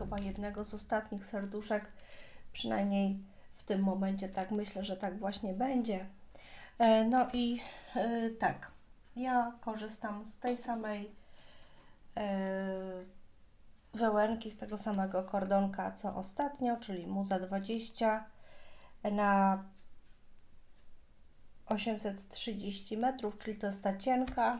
chyba jednego z ostatnich serduszek, przynajmniej w tym momencie tak myślę, że tak właśnie będzie. E, No i e, tak, ja korzystam z tej samej e, wełenki, z tego samego kordonka co ostatnio, czyli Muza 20 na 830 metrów, czyli to jest ta cienka,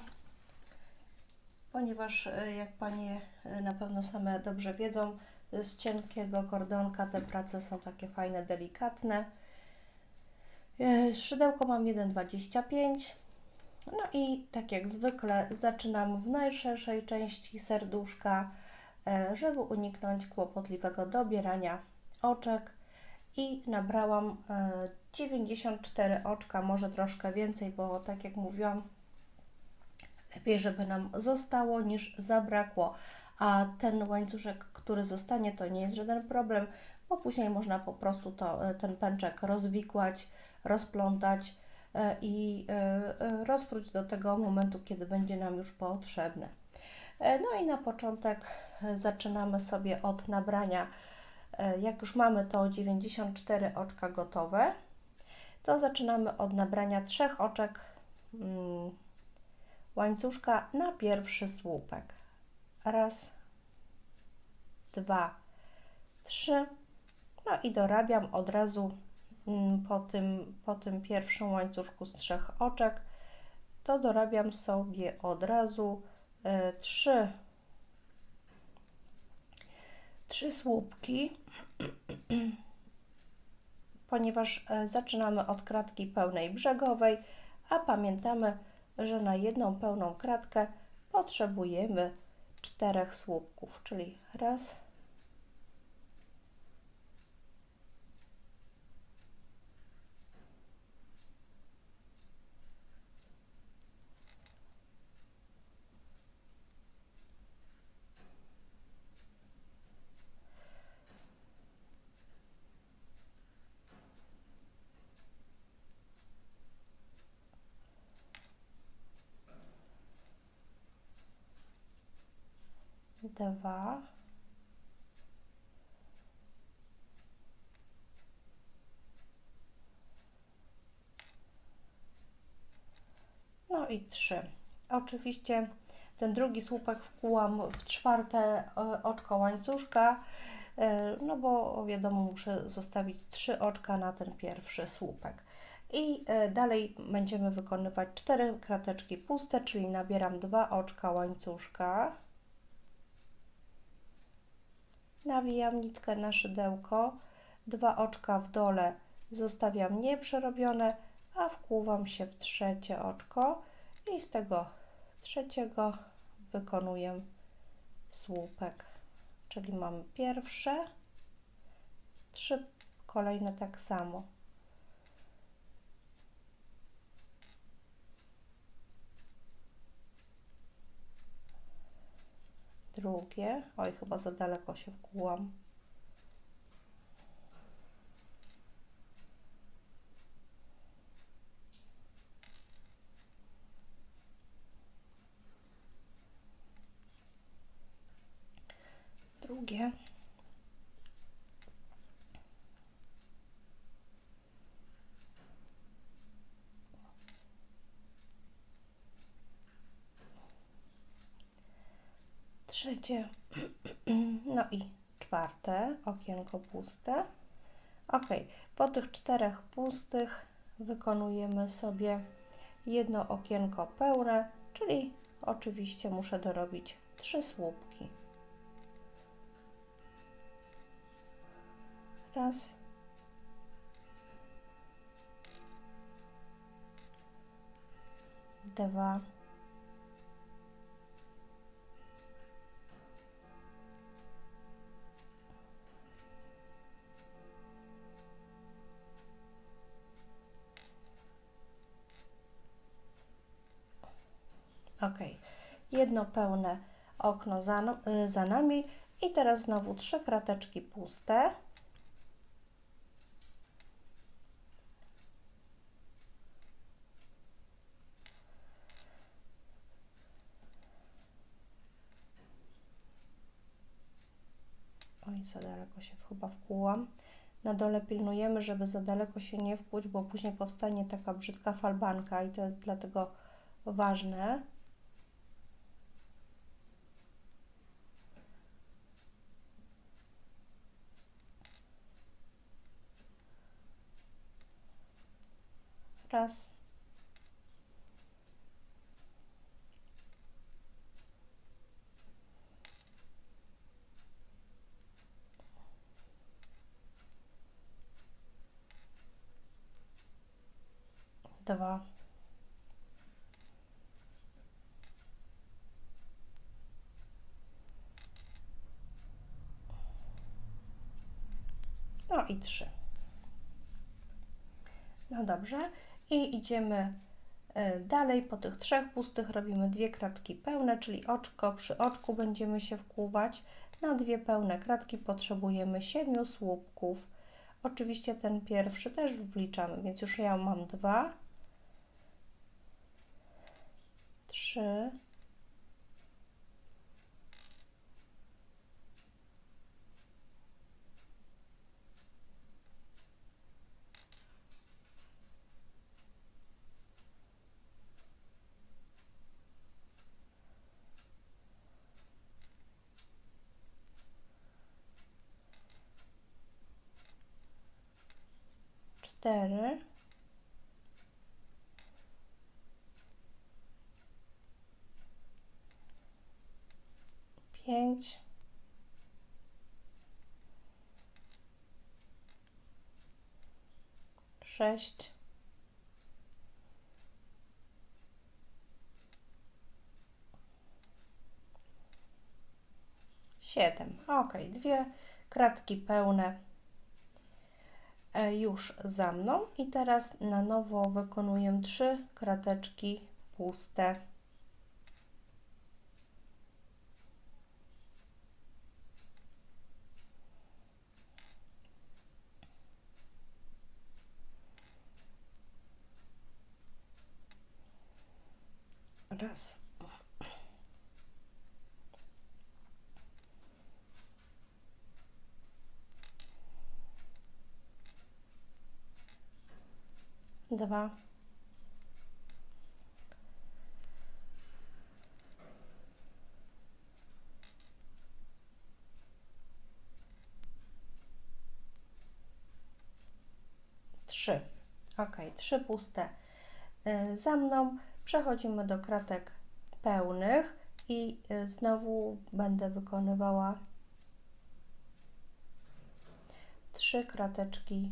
ponieważ jak Panie na pewno same dobrze wiedzą, z cienkiego kordonka te prace są takie fajne, delikatne. E, Szydełko mam 1,25. No i tak jak zwykle zaczynam w najszerszej części serduszka, e, żeby uniknąć kłopotliwego dobierania oczek i nabrałam e, 94 oczka, może troszkę więcej, bo tak jak mówiłam, lepiej, żeby nam zostało niż zabrakło. A ten łańcuszek, który zostanie, to nie jest żaden problem, bo później można po prostu to, e, ten pęczek rozwikłać, rozplątać e, i e, rozpróć do tego momentu, kiedy będzie nam już potrzebne. E, No i na początek zaczynamy sobie od nabrania. Jak już mamy to 94 oczka gotowe, to zaczynamy od nabrania trzech oczek mm, łańcuszka na pierwszy słupek. Raz, dwa, trzy. No i dorabiam od razu mm, po tym, po tym pierwszym łańcuszku z trzech oczek, to dorabiam sobie od razu e, trzy, trzy słupki, ponieważ e, zaczynamy od kratki pełnej brzegowej, a pamiętamy, że na jedną pełną kratkę potrzebujemy czterech słupków, czyli raz, dwa, no i trzy. Oczywiście ten drugi słupek wkułam w czwarte e, oczko łańcuszka, e, no bo wiadomo, muszę zostawić trzy oczka na ten pierwszy słupek. I e, dalej będziemy wykonywać cztery krateczki puste, czyli nabieram dwa oczka łańcuszka. Nawijam nitkę na szydełko, dwa oczka w dole zostawiam nieprzerobione, a wkłuwam się w trzecie oczko i z tego trzeciego wykonuję słupek. Czyli mamy pierwsze, trzy kolejne tak samo. Drugie, oj chyba za daleko się wkłułam. Drugie. Trzecie. No i czwarte okienko puste. Ok, po tych czterech pustych wykonujemy sobie jedno okienko pełne, czyli oczywiście muszę dorobić trzy słupki. Raz. Dwa. Ok, jedno pełne okno za, no- y, za nami i teraz znowu trzy krateczki puste. Oj, za daleko się chyba wkłułam. Na dole pilnujemy, żeby za daleko się nie wkłuć, bo później powstanie taka brzydka falbanka i to jest dlatego ważne. Raz. Dwa. No i trzy. No dobrze. I idziemy e, dalej. Po tych trzech pustych robimy dwie kratki pełne, czyli oczko przy oczku będziemy się wkłuwać. Na dwie pełne kratki potrzebujemy siedmiu słupków. Oczywiście ten pierwszy też wliczamy, więc już ja mam dwa, trzy, cztery, pięć, sześć, siedem. Ok, dwie kratki pełne już za mną i teraz na nowo wykonuję trzy krateczki puste. Raz. Dwa. Trzy. Ok, trzy puste y, za mną. Przechodzimy do kratek pełnych i y, znowu będę wykonywała trzy krateczki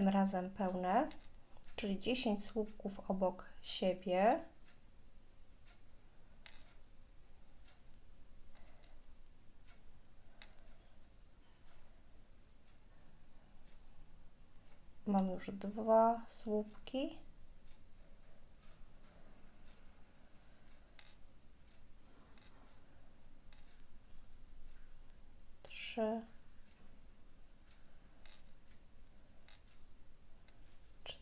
tym razem pełne, czyli 10 słupków obok siebie. Mam już dwa słupki. Trzy.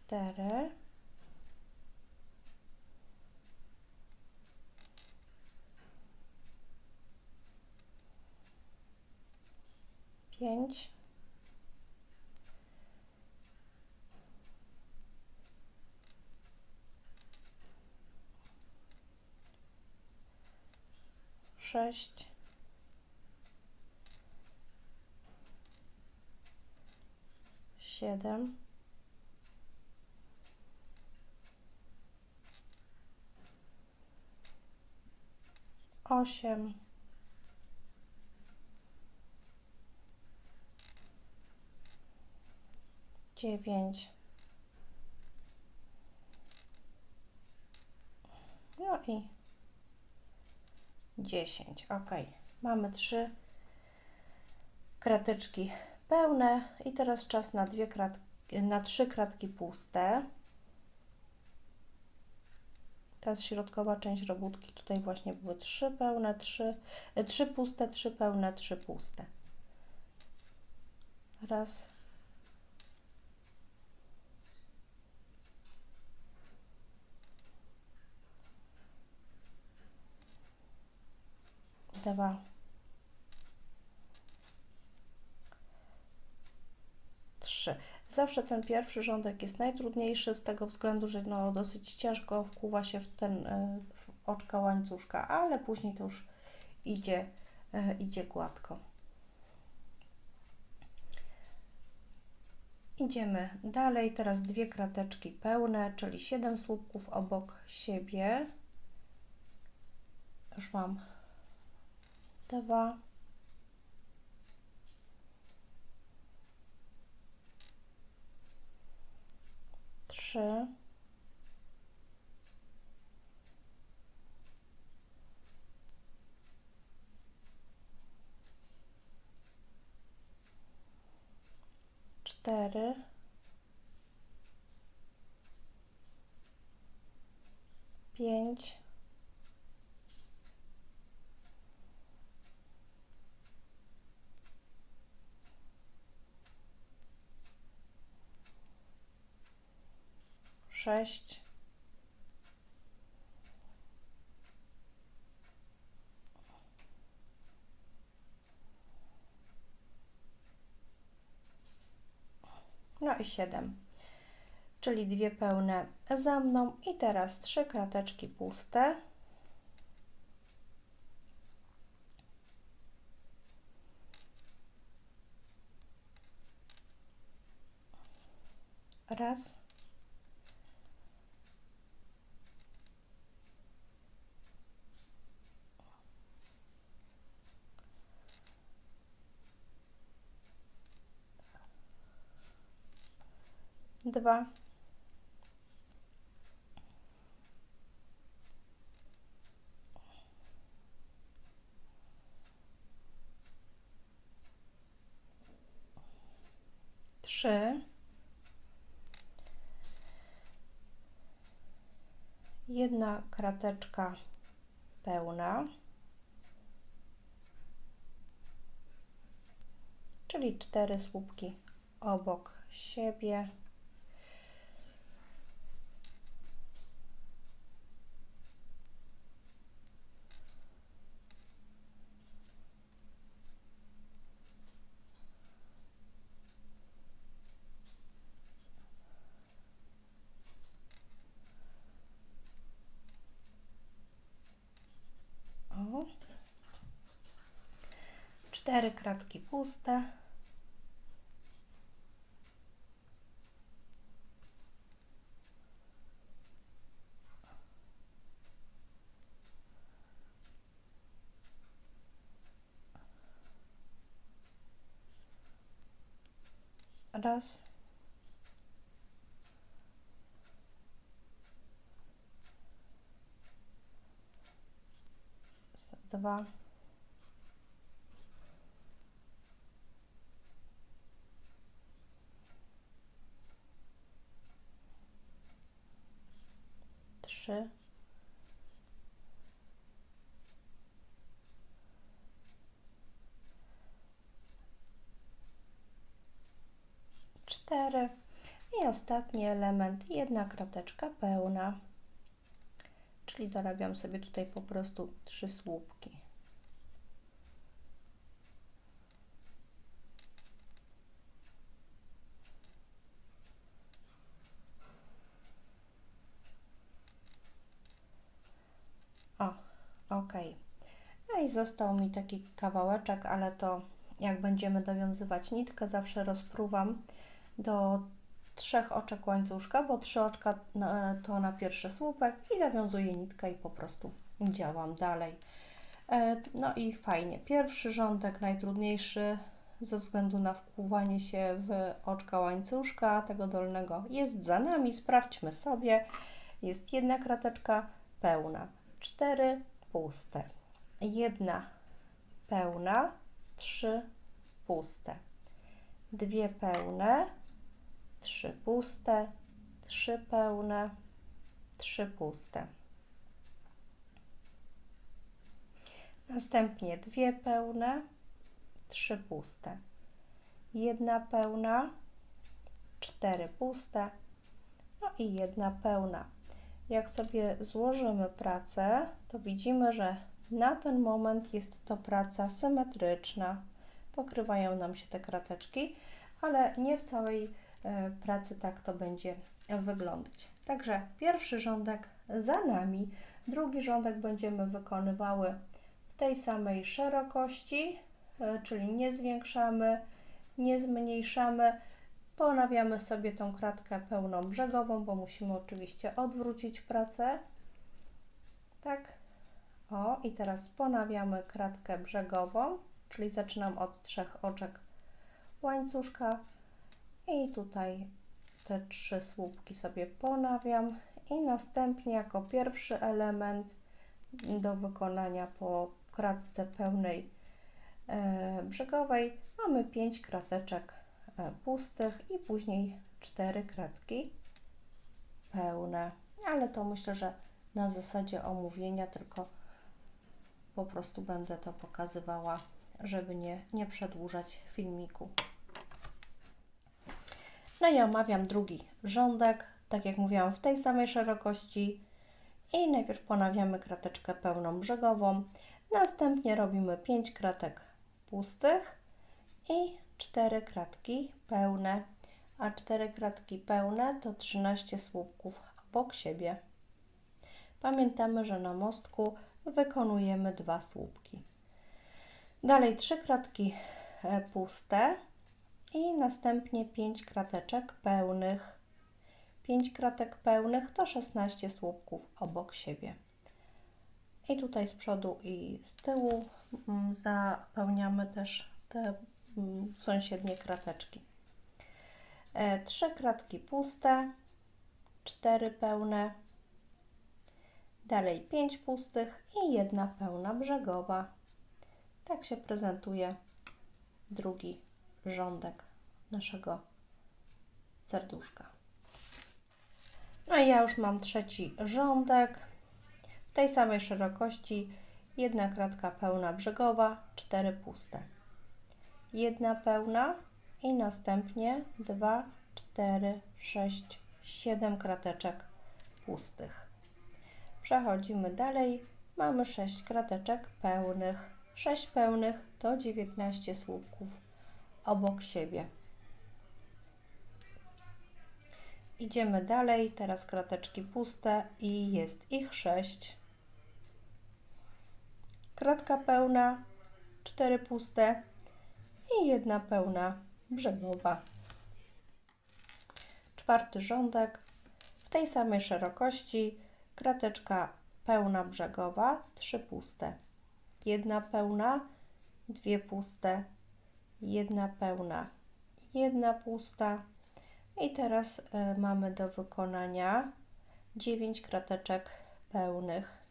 cztery, pięć, sześć, siedem, osiem, dziewięć, no i dziesięć. Ok, mamy trzy krateczki pełne i teraz czas na dwie kratki na trzy kratki puste. Ta środkowa część robótki, tutaj właśnie były trzy pełne, trzy, e, trzy puste, trzy pełne, trzy puste. Raz. Dwa. Trzy. Zawsze ten pierwszy rządek jest najtrudniejszy z tego względu, że no, dosyć ciężko wkuwa się w ten e, w oczka łańcuszka, ale później to już idzie, e, idzie gładko. Idziemy dalej. Teraz dwie krateczki pełne, czyli 7 słupków obok siebie. Już mam dwa. Trzy. Cztery. Pięć. Sześć, no i siedem, czyli dwie pełne za mną i teraz trzy krateczki puste. Raz. Dwa, trzy, jedna krateczka pełna, czyli cztery słupki obok siebie. 4 kratki puste. Raz. Dwa. Trzy. cztery i ostatni element, jedna krateczka pełna, czyli dorabiam sobie tutaj po prostu trzy słupki. O, ok. No został mi taki kawałeczek, ale to jak będziemy dowiązywać nitkę, zawsze rozpruwam do trzech oczek łańcuszka, bo trzy oczka na- to na pierwszy słupek i nawiązuję nitkę i po prostu działam dalej. E, No i fajnie. Pierwszy rządek najtrudniejszy ze względu na wkłuwanie się w oczka łańcuszka tego dolnego jest za nami. Sprawdźmy sobie. Jest jedna krateczka pełna, cztery puste, jedna pełna, trzy puste, dwie pełne, trzy puste, trzy pełne, trzy puste. Następnie dwie pełne, trzy puste. Jedna pełna, cztery puste, no i jedna pełna. Jak sobie złożymy pracę, to widzimy, że na ten moment jest to praca symetryczna. Pokrywają nam się te krateczki, ale nie w całej e, pracy tak to będzie wyglądać. Także pierwszy rządek za nami, drugi rządek będziemy wykonywały w tej samej szerokości, e, czyli nie zwiększamy, nie zmniejszamy. Ponawiamy sobie tą kratkę pełną brzegową, bo musimy oczywiście odwrócić pracę. Tak. O, i teraz ponawiamy kratkę brzegową, czyli zaczynam od trzech oczek łańcuszka. I tutaj te trzy słupki sobie ponawiam. I następnie jako pierwszy element do wykonania po kratce pełnej e, brzegowej mamy 5 krateczek e, pustych i później 4 kratki pełne, ale to myślę, że na zasadzie omówienia tylko po prostu będę to pokazywała, żeby nie, nie przedłużać filmiku. No i omawiam drugi rządek, tak jak mówiłam, w tej samej szerokości. I najpierw ponawiamy krateczkę pełną brzegową, następnie robimy 5 kratek pustych i 4 kratki pełne, a 4 kratki pełne to 13 słupków obok siebie. Pamiętamy, że na mostku wykonujemy dwa słupki. Dalej 3 kratki e, puste i następnie 5 krateczek pełnych. 5 kratek pełnych to 16 słupków obok siebie. I tutaj z przodu i z tyłu mm, zapełniamy też te mm, sąsiednie krateczki. 3 e, kratki puste, 4 pełne, dalej 5 pustych i jedna pełna brzegowa. Tak się prezentuje drugi rządek naszego serduszka. No i ja już mam trzeci rządek. W tej samej szerokości jedna kratka pełna brzegowa, cztery puste. Jedna pełna i następnie dwa, cztery, sześć, siedem krateczek pustych. Przechodzimy dalej. Mamy 6 krateczek pełnych. 6 pełnych to 19 słupków obok siebie. Idziemy dalej, teraz krateczki puste i jest ich 6. Kratka pełna, 4 puste i jedna pełna brzegowa. Czwarty rządek w tej samej szerokości, krateczka pełna brzegowa, 3 puste. Jedna pełna, dwie puste, jedna pełna, jedna pusta. I teraz y, mamy do wykonania 9 krateczek pełnych,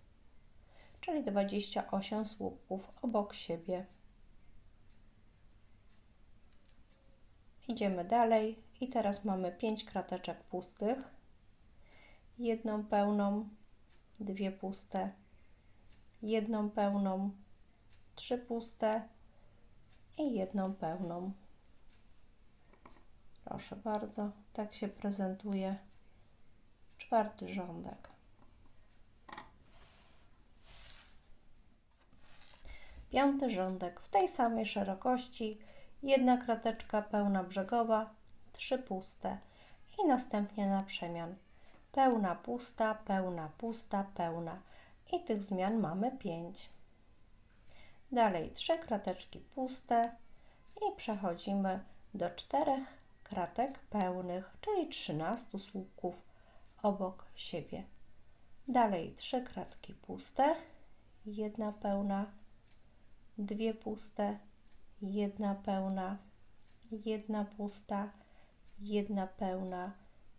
czyli 28 słupków obok siebie. Idziemy dalej i teraz mamy 5 krateczek pustych, jedną pełną, dwie puste, jedną pełną, trzy puste i jedną pełną. Proszę bardzo, tak się prezentuje czwarty rządek. Piąty rządek w tej samej szerokości, jedna krateczka pełna brzegowa, trzy puste i następnie na przemian. Pełna, pusta, pełna, pusta, pełna. I tych zmian mamy pięć. Dalej trzy krateczki puste i przechodzimy do czterech kratek pełnych, czyli 13 słupków obok siebie. Dalej trzy kratki puste, jedna pełna, dwie puste, jedna pełna, jedna pusta, jedna pełna,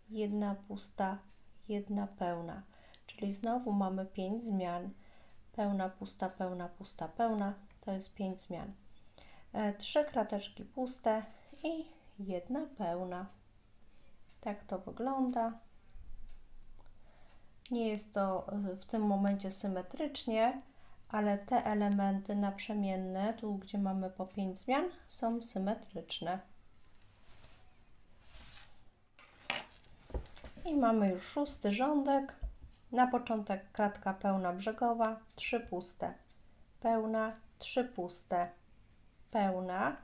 jedna pusta, jedna pełna. Czyli znowu mamy 5 zmian. Pełna, pusta, pełna, pusta, pełna. To jest 5 zmian. E, trzy krateczki puste i jedna pełna. Tak to wygląda. Nie jest to y, w tym momencie symetrycznie, ale te elementy naprzemienne, tu gdzie mamy po 5 zmian, są symetryczne. I mamy już szósty rządek. Na początek kratka pełna brzegowa, trzy puste, pełna, trzy puste, pełna,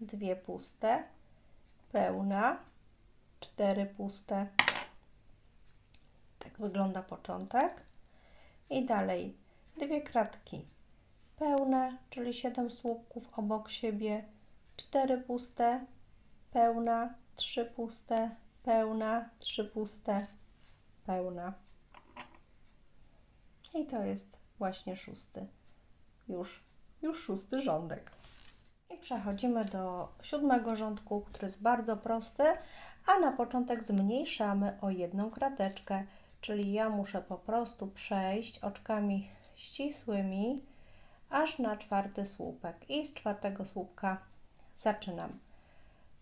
dwie puste, pełna, cztery puste. Tak wygląda początek. I dalej dwie kratki. Pełne, czyli 7 słupków obok siebie, cztery puste, pełna, trzy puste, pełna, trzy puste, pełna. I to jest właśnie szósty, już, już szósty rządek. I przechodzimy do siódmego rządku, który jest bardzo prosty, a na początek zmniejszamy o jedną krateczkę, czyli ja muszę po prostu przejść oczkami ścisłymi aż na czwarty słupek i z czwartego słupka zaczynam.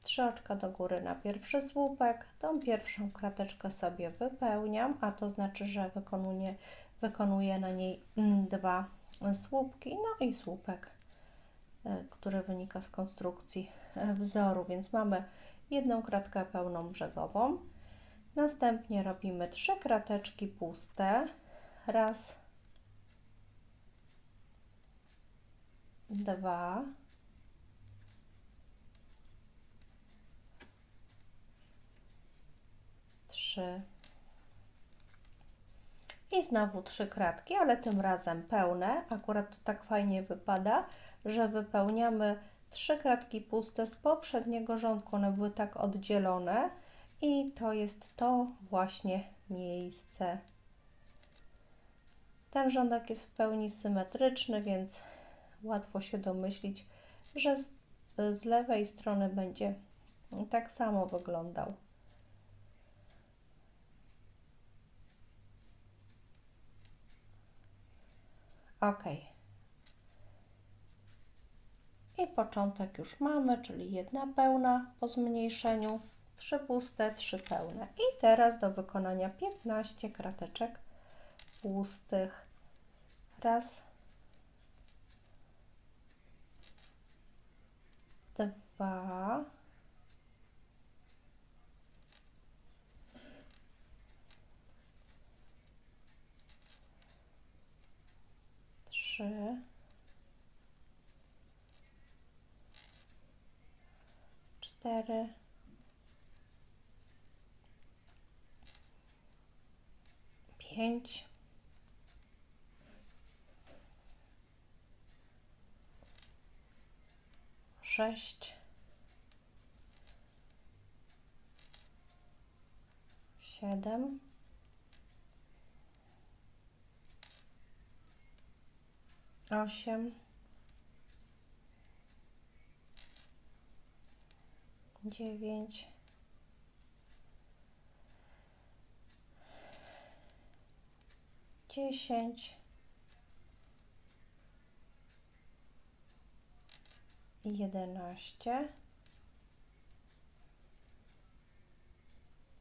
Trzy oczka do góry na pierwszy słupek, tą pierwszą krateczkę sobie wypełniam, a to znaczy, że wykonuję, wykonuję na niej mm, dwa słupki, no i słupek, e, który wynika z konstrukcji e, wzoru, więc mamy jedną kratkę pełną brzegową. Następnie robimy trzy krateczki puste. Raz, dwa, trzy i znowu trzy kratki, ale tym razem pełne. Akurat to tak fajnie wypada, że wypełniamy trzy kratki puste z poprzedniego rządku, one były tak oddzielone i to jest to właśnie miejsce. Ten rządek jest w pełni symetryczny, więc łatwo się domyślić, że z, z lewej strony będzie tak samo wyglądał. Ok. I początek już mamy, czyli jedna pełna po zmniejszeniu, trzy puste, trzy pełne. I teraz do wykonania 15 krateczek pustych. Raz, dwa, trzy, cztery, pięć, sześć, siedem, osiem, dziewięć, dziesięć. Jedenaście,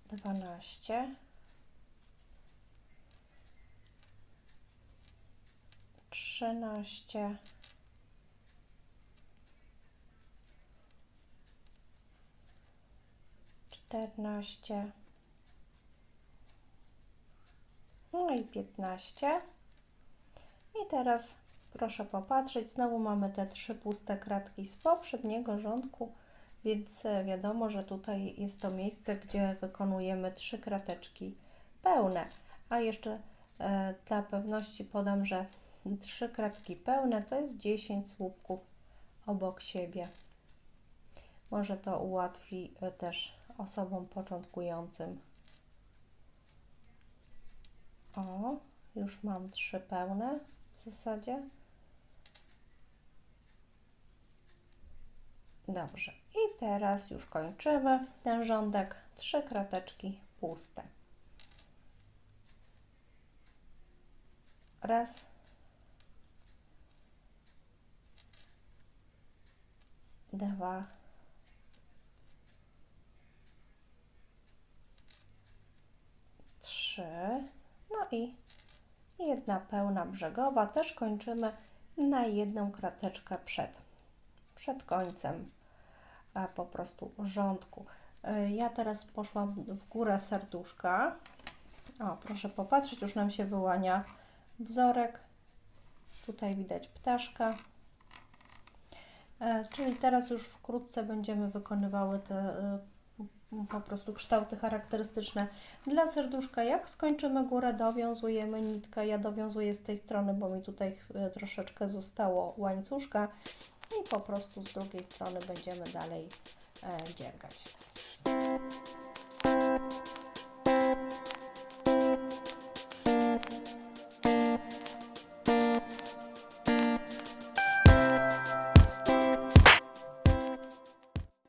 dwanaście, trzynaście, czternaście, no i piętnaście. I teraz proszę popatrzeć, znowu mamy te trzy puste kratki z poprzedniego rządku, więc e, wiadomo, że tutaj jest to miejsce, gdzie wykonujemy trzy krateczki pełne. A jeszcze e, dla pewności podam, że trzy kratki pełne to jest 10 słupków obok siebie. Może to ułatwi e, też osobom początkującym. O, już mam trzy pełne w zasadzie. Dobrze. I teraz już kończymy ten rządek. Trzy krateczki puste. Raz. dwa, trzy, no i jedna pełna brzegowa. Też kończymy na jedną krateczkę przed, przed końcem po prostu rządku. Y, ja teraz poszłam w górę serduszka. O, proszę popatrzeć, już nam się wyłania wzorek. Tutaj widać ptaszka. E, Czyli teraz już wkrótce będziemy wykonywały te e, po prostu kształty charakterystyczne dla serduszka. Jak skończymy górę, dowiązujemy nitkę. Ja dowiązuję z tej strony, bo mi tutaj e, troszeczkę zostało łańcuszka i po prostu z drugiej strony będziemy dalej dziergać.